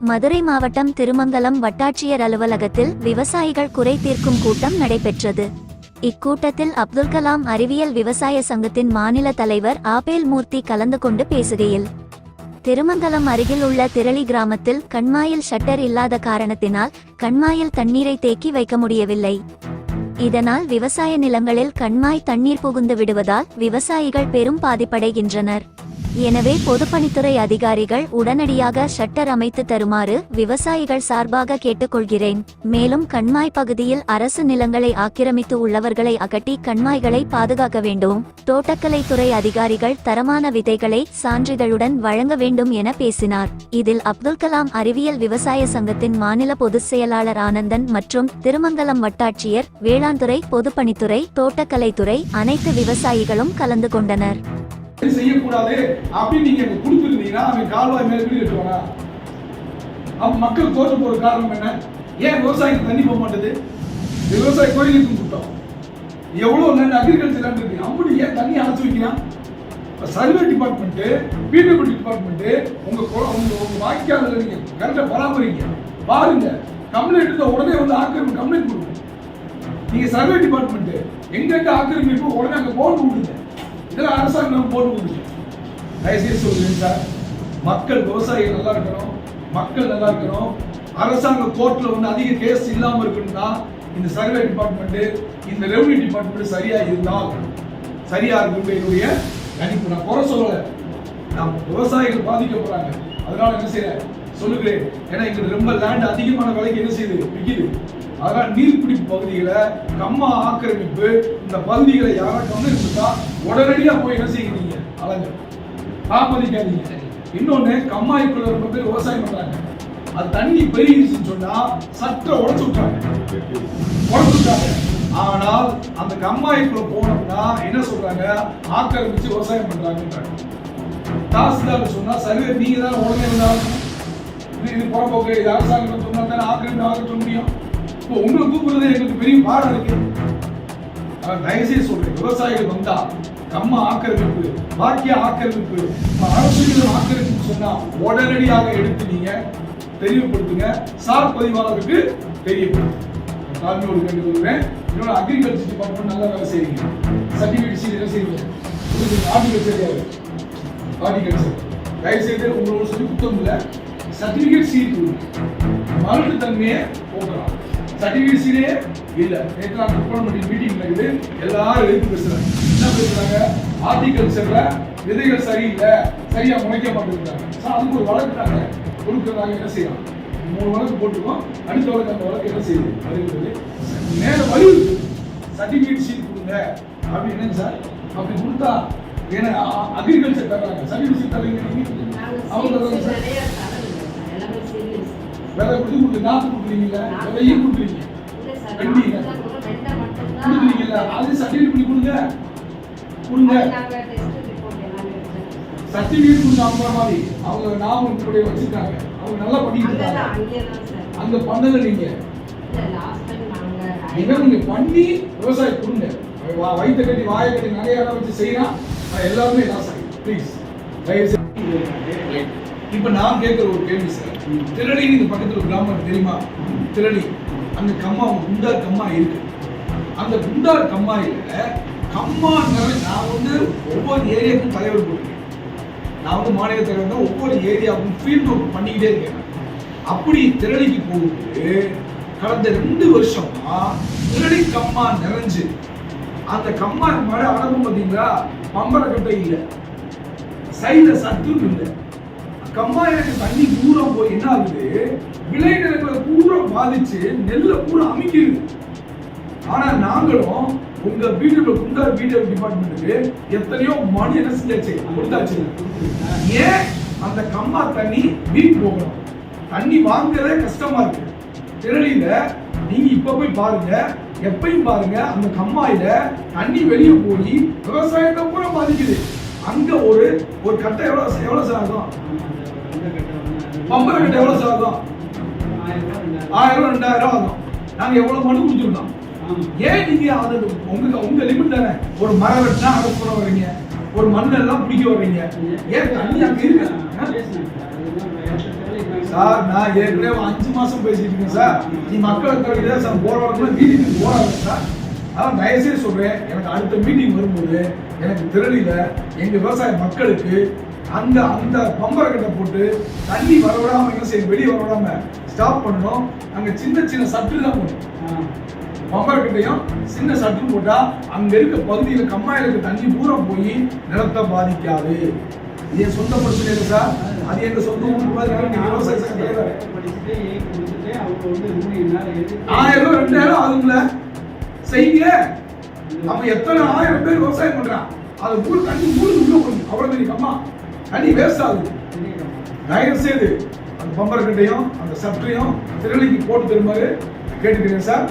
மதுரை மாவட்டம் திருமங்கலம் வட்டாட்சியர் அலுவலகத்தில் விவசாயிகள் குறை தீர்க்கும் கூட்டம் நடைபெற்றது. இக்கூட்டத்தில் அப்துல் கலாம் அறிவியல் விவசாய சங்கத்தின் மாநில தலைவர் ஆபேல் மூர்த்தி கலந்து கொண்டு பேசுகையில் திருமங்கலம் அருகில் உள்ள திரளி கிராமத்தில் கண்மாயில் ஷட்டர் இல்லாத காரணத்தினால் கண்மாயில் தண்ணீரை தேக்கி வைக்க முடியவில்லை. இதனால் விவசாய நிலங்களில் கண்மாய் தண்ணீர் புகுந்து விடுவதால் விவசாயிகள் பெரும் பாதிப்படைகின்றனர். எனவே பொதுப்பணித்துறை அதிகாரிகள் உடனடியாக ஷட்டர் அமைத்து தருமாறு விவசாயிகள் சார்பாக கேட்டுக்கொள்கிறேன். மேலும் கண்மாய் பகுதியில் அரசு நிலங்களை ஆக்கிரமித்து உள்ளவர்களை அகட்டி கண்மாய்களை பாதுகாக்க வேண்டும். தோட்டக்கலைத்துறை அதிகாரிகள் தரமான விதைகளை சான்றிதழுடன் வழங்க வேண்டும் என பேசினார். இதில் அப்துல் கலாம் அறிவியல் விவசாய சங்கத்தின் மாநில பொதுச் செயலாளர் ஆனந்தன் மற்றும் திருமங்கலம் வட்டாட்சியர் வேளாண்துறை பொதுப்பணித்துறை தோட்டக்கலைத்துறை அனைத்து விவசாயிகளும் கலந்து கொண்டனர். செய்யக்கூடாது அப்படின்னு நீங்க எனக்கு கொடுத்துருந்தீங்கன்னா அவன் கால்வாய் மேல வீடு கட்டுவாங்க அப்ப மக்கள் தோற்று போற காரணம் என்ன? ஏன் விவசாயிக்கு தண்ணி போக மாட்டேது? விவசாய கோயிலுக்கு கூட்டம். எவ்வளவு நல்ல அக்ரிகல்ச்சர் இருக்கு. அப்படி ஏன் தண்ணி அடைச்சு வைக்கிறான் சர்வே டிபார்ட்மெண்ட் பிடபிள்யூ டிபார்ட்மெண்ட் உங்க உங்கள் உங்க உங்க வாய்க்கால நீங்க கரெக்டா பராமரிங்க. பாருங்க. கம்ப்ளைண்ட் இருந்தால் உடனே வந்து ஆக்கிரமிப்பு கம்ப்ளைண்ட் கொடுங்க. நீங்க சர்வே டிபார்ட்மெண்ட் எங்கெங்க ஆக்கிரமிப்பு உடனே அங்க போர்டு விடுங்க இதெல்லாம் அரசாங்கம் போட்டு விடுங்க தயவுசெய்து சொல்லுங்க சார். மக்கள் விவசாயிகள் நல்லா இருக்கணும். மக்கள் நல்லா இருக்கணும். அரசாங்க கோர்ட்டில் வந்து அதிக கேஸ் இல்லாமல் இருக்குன்னா இந்த சர்வே டிபார்ட்மெண்ட்டு இந்த ரெவன்யூ டிபார்ட்மெண்ட் சரியாக இருந்தால் சரியாக இருக்கும் என்னுடைய கணிப்பு. நான் குறை சொல்லலை. நான் விவசாயிகள் பாதிக்க போகிறாங்க அதனால என்ன செய்யறேன்? சொல்லுகிறேன். ஏன்னா இங்க ரொம்ப லேண்ட் அதிகமான விலைக்கு என்ன செய்யுது? விற்கிது அதனால நீர்பிடிப்பு பகுதிகளை கம்மா ஆக்கிரமிப்பு இந்த பகுதிகளை யாராச்சும் வந்து இருந்தா உடனடியா போய் என்ன செய்கிறீங்க? அலைஞ்சு தாமதிக்காதீங்க இன்னொன்னு கம்மாய்க்குள்ள ரொம்ப பேர் விவசாயம் பண்றாங்க. அது தண்ணி பெருகிடுச்சுன்னு சொன்னா சற்ற உடச்சு விட்டாங்க உடச்சு விட்டாங்க ஆனால் அந்த கம்மாய்க்குள்ள போனோம்னா என்ன சொல்றாங்க? ஆக்கிரமிச்சு விவசாயம் பண்றாங்கன்றாங்க. தாசில்தார் சொன்னா சர்வே நீங்க தான் உடனே இருந்தாலும் இது புறம்போக்கு இது அரசாங்கம் சொன்னா தானே ஆக்கிரமிப்பு ஆக்கிரமிக்க முடியும். இப்போ உங்களை கூப்பிடுறது எங்களுக்கு பெரிய பாடம் இருக்கு. தயவுசெய்து சொல்றேன் விவசாயிகள் வந்தா நம்ம ஆக்கிரமிப்பு பாக்கிய ஆக்கிரமிப்பு அரசியல் ஆக்கிரமிப்பு சொன்னா உடனடியாக எடுத்து நீங்க தெளிவுபடுத்துங்க. சார் பதிவாளருக்கு தெரியப்படுத்துங்க. தாழ்மையோடு கேட்டு கொள்வேன் இன்னொரு அக்ரிகல்ச்சர் டிபார்ட்மெண்ட் நல்லா வேலை செய்யுங்க சர்டிஃபிகேட் சீட் என்ன செய்வீங்க ஹார்டிகல்ச்சர் யாரு தயவுசெய்து உங்களோட சொல்லி குத்தம் இல்லை. சர்டிஃபிகேட் சீட் கொடுங்க தன்மையை போக்கலாம். சர்டிஃபிகேட் சீடே இல்ல நேற்று நான் டிபார்ட்மெண்ட் மீட்டிங் நடக்குது எல்லாரும் எழுத்து பேசுறாங்க. என்ன பேசுறாங்க? ஆர்டிகல்ச்சர்ல விதைகள் சரியில்லை சரியா முளைக்க மாட்டேங்கிறாங்க. சார் அதுக்கு ஒரு வழக்கு தாங்க கொடுக்குறாங்க என்ன செய்யலாம் மூணு வழக்கு போட்டுருக்கோம் அடுத்த வழக்கு அந்த வழக்கு என்ன செய்யுது? வருகிறது மேல வலியுறுத்து சர்டிஃபிகேட் சீட் கொடுங்க. அப்படின்னு சார் அப்படி கொடுத்தா ஏன்னா அக்ரிகல்ச்சர் தர்றாங்க. சர்டிஃபிகேட் நீங்க? அவங்க தர்றாங்க. சார் விதை கொடுத்து கொடுத்து நாற்று கொடுக்குறீங்கல்ல? விதையும் கொடுக்குறீங்க. கொடுக்குறீங்கல்ல? அது சர்டிஃபிகேட் பண்ணி கொடுங்க. கொடுங்க. சர்டிஃபிகேட் அவங்க மாதிரி. அவங்க நாம இப்படி வச்சிருக்காங்க. அவங்க நல்லா பண்ணிட்டு இருக்காங்க. அங்க பண்ணல நீங்க. இதை நீங்க பண்ணி விவசாயம் கொடுங்க. வா- வயித்தை கட்டி வாயை கட்டி நகையாட வச்சு செய்யலாம் எல்லாருமே லாஸ் ப்ளீஸ் தயவு செய்து இப்போ நான் கேட்குற ஒரு கேள்வி சார். திரளி இந்த பக்கத்தில் ஒரு கிராமம் தெரியுமா? திரளி அந்த கம்மா குண்டா கம்மா இருக்கு. அந்த குண்டார் கம்மாயில கம்மா நான் வந்து ஒவ்வொரு ஏரியாவுக்கும் தலைவர் போட்டிருக்கேன். நான் வந்து மாநில தலைவர் தான் ஒவ்வொரு ஏரியாவுக்கும் ஃபீல்டு ஒர்க் பண்ணிக்கிட்டே இருக்கேன் அப்படி திரளிக்கு போகும்போது கடந்த ரெண்டு வருஷமா திரளி கம்மா நிறைஞ்சு அந்த கம்மா மழை அடங்கும் பார்த்தீங்களா பம்பரக்கட்டை இல்லை. சைட சத்தும் இல்லை. கம்மாயிலுக்கு தண்ணி பூரா போய் என்ன ஆகுது விளைநிலங்களை பூரா பாதிச்சு நெல்லை பூரா அமைக்கிறது ஆனா நாங்களும் உங்க வீடியோ குண்டா வீடியோ டிபார்ட்மெண்ட்டுக்கு எத்தனையோ மணி என்ன செஞ்சாச்சு? கொடுத்தாச்சு. ஏன் அந்த கம்மா தண்ணி வீண் போகணும்? தண்ணி வாங்குறதே கஷ்டமா இருக்கு. திரளியில நீங்க இப்ப போய் பாருங்க எப்பயும் பாருங்க அந்த கம்மாயில தண்ணி வெளியே போய் விவசாயத்தை பூரா பாதிக்குது. அங்க ஒரு ஒரு கட்டை எவ்வளவு எவ்வளவு சார் ஆகும்? பம்பர கட்டை எவ்வளவு சார் ஆகும்? ஆயிரம் ரெண்டாயிரம் ஆகும். நாங்க எவ்வளவு மனு கொடுத்துருந்தோம். ஏன் நீங்கள் அது உங்க உங்க லிமிட் தானே? ஒரு மரம் வெட்டினா அதை போட வர்றீங்க. ஒரு மண்ணெல்லாம் பிடிக்க வர்றீங்க. ஏன் தண்ணி அங்கே இருக்கு? சார் நான் ஏற்கனவே அஞ்சு மாசம் பேசிட்டு இருக்கேன் சார். நீ மக்கள் தவிர சார் போராட்டம் மீட்டிங் போராடுங்க சார். அதான் தயவுசெய்து சொல்றேன். எனக்கு அடுத்த மீட்டிங் வரும்போது எனக்கு திரளில எங்க விவசாய மக்களுக்கு அந்த அந்த பம்பரை கட்டை போட்டு தண்ணி வரவிடாம என்ன செய்யும் வெளியே வரவிடாம ஸ்டாப் பண்ணணும். அங்க சின்ன சின்ன சட்டு தான் போடணும் பம்பரை கட்டையும் சின்ன சட்டு போட்டா அங்க இருக்க பகுதியில கம்மாயில இருக்க தண்ணி பூரா போய் நிலத்தை பாதிக்காது. இது என் சொந்த பிரச்சனை இல்லை சார். அது எங்க சொந்த ஆயிரம் ரெண்டாயிரம் ஆகுங்கள செய்யுங்க. அவன் எத்தனை ஆயிரம் பேர் விவசாயம் பண்றான்? அது ஊர் தண்ணி ஊருக்கு உள்ள அவ்வளவு பெரிய கம்மா. தண்ணி வேஸ்ட் ஆகுது தயவு செய்து அந்த பம்பர்கிட்டையும் அந்த சற்றையும் திரளிக்கு போட்டு தருமாறு கேட்டுக்கிறேன் சார்.